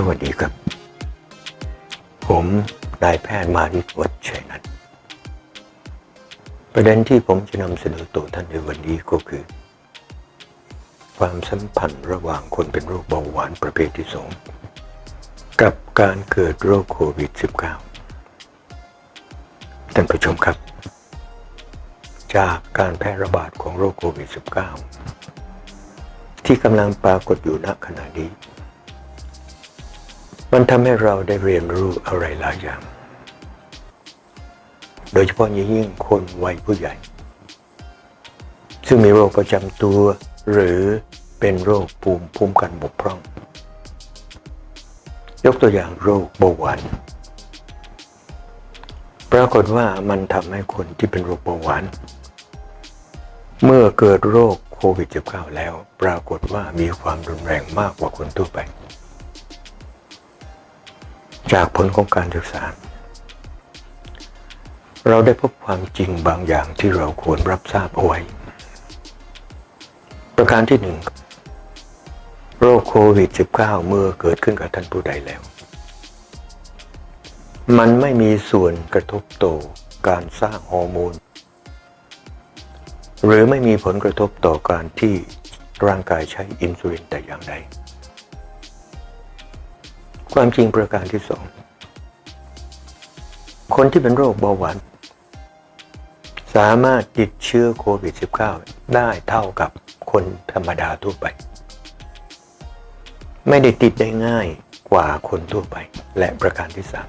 สวัสดีครับ ผมนายแพทย์มาริวัชชัยนันท์ประเด็นที่ผมจะนำเสนอต่อท่านในวันนี้ก็คือ ความสัมพันธ์ระหว่างคนเป็นโรคเบาหวานประเภทที่สองกับการเกิดโรคโควิด -19 ท่านผู้ชมครับ จากการแพร่ระบาดของโรคโควิด -19 ที่กำลังปรากฏอยู่ณขณะนี้ มันทำให้เราได้เรียนรู้อะไรหลายอย่าง โดยเฉพาะยิ่งคนวัยผู้ใหญ่ ซึ่งมีโรคประจำตัว หรือเป็นโรคภูมิภูมิกันบกพร่อง ยกตัวอย่างโรคเบาหวานปรากฏว่ามันทำให้คนที่เป็นโรคเบาหวานเมื่อเกิดโรคโควิด -19 แล้ว ปรากฏว่ามีความรุนแรงมากกว่าคนทั่วไป จากผลของการศึกษา เราได้พบความจริงบางอย่างที่เราควรรับทราบเอาไว้ ประการที่หนึ่งโรคโควิด -19 เมื่อเกิดขึ้นกับท่านผู้ใดแล้ว มันไม่มีส่วนกระทบต่อการสร้างฮอร์โมน หรือไม่มีผลกระทบต่อการที่ร่างกายใช้อินซูลินแต่อย่างใด ความจริงประการที่สอง คนที่เป็นโรคเบาหวาน สามารถติดเชื้อโควิด -19 ได้เท่ากับคนธรรมดาทั่วไป ไม่ได้ติดได้ง่ายกว่าคนทั่วไป และประการที่สาม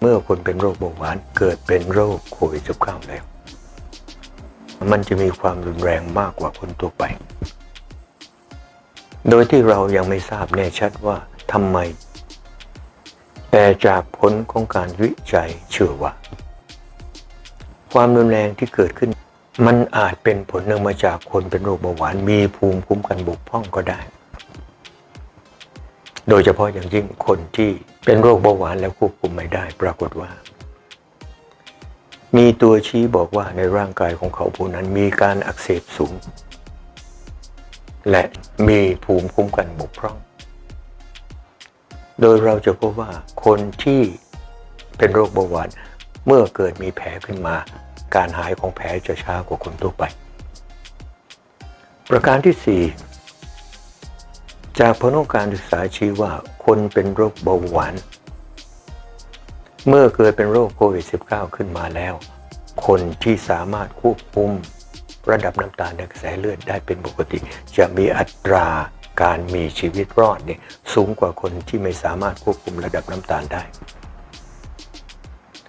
เมื่อคนเป็นโรคเบาหวานเกิดเป็นโรคโควิด -19 แล้ว มันจะมีความรุนแรงมากกว่าคนทั่วไป โดยที่เรายังไม่ทราบแน่ชัดว่าทำไม แต่จากผลของการวิจัยเชื่อว่า ความรุนแรงที่เกิดขึ้น มันอาจเป็นผลเนื่องมาจากคนเป็นโรคเบาหวานมีภูมิคุ้มกันบกพร่องก็ได้ โดยเฉพาะอย่างยิ่งคนที่เป็นโรคเบาหวานแล้วควบคุมไม่ได้ปรากฏว่า มีตัวชี้บอกว่าในร่างกายของเขาผู้นั้นมีการอักเสบสูง และมีภูมิคุ้มกันบกพร่อง โดยเราจะพบว่าคนที่เป็นโรคเบาหวานเมื่อเกิดมีแผลขึ้นมา การหายของแผลจะช้ากว่าคนทั่วไป ประการที่ 4 จากผลของการศึกษาชี้ว่า คนเป็นโรคเบาหวานเมื่อเกิดเป็นโรคโควิด -19 ขึ้นมาแล้ว คนที่สามารถควบคุม ระดับน้ำตาลในกระแสเลือดได้เป็นปกติ จะมีอัตราการมีชีวิตรอดเนี่ยสูงกว่าคนที่ไม่สามารถควบคุมระดับน้ำตาลได้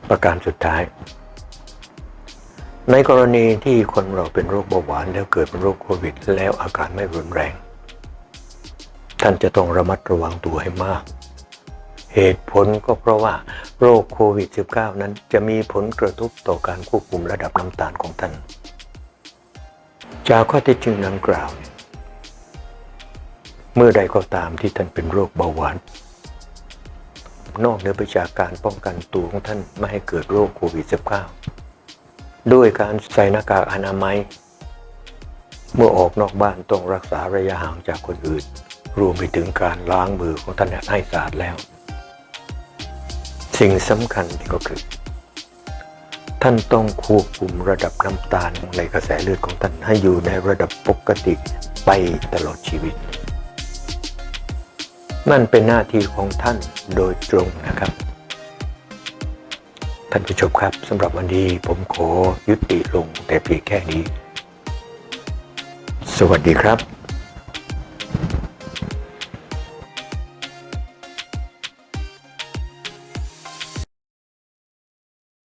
ประการสุดท้าย ในกรณีที่คนเราเป็นโรคเบาหวานแล้วเกิดเป็นโรคโควิด แล้วอาการไม่รุนแรง ท่านจะต้องระมัดระวังตัวให้มาก เหตุผลก็เพราะว่าโรคโควิด -19 นั้นจะมีผลกระทบต่อการควบคุมระดับน้ำตาลของท่าน จากข้อเท็จจริงดังกล่าวเนี่ยเมื่อใดก็ตามที่ท่านเป็นโรคเบาหวาน นอกเหนือไปจากการป้องกันตัวของท่านไม่ให้เกิดโรคโควิด -19 ด้วยการใส่หน้ากากอนามัย เมื่อออกนอกบ้านต้องรักษาระยะห่างจากคนอื่น รวมไปถึงการล้างมือของท่านให้สะอาดแล้ว สิ่งสำคัญก็คือ ท่านต้องควบคุมระดับน้ำตาลในกระแสเลือดของท่านให้อยู่ในระดับปกติไปตลอดชีวิต นั่นเป็นหน้าที่ของท่านโดยตรงนะครับ ท่านผู้ชมครับสำหรับวันนี้ผมขอยุติลงแต่เพียงแค่นี้ สวัสดีครับ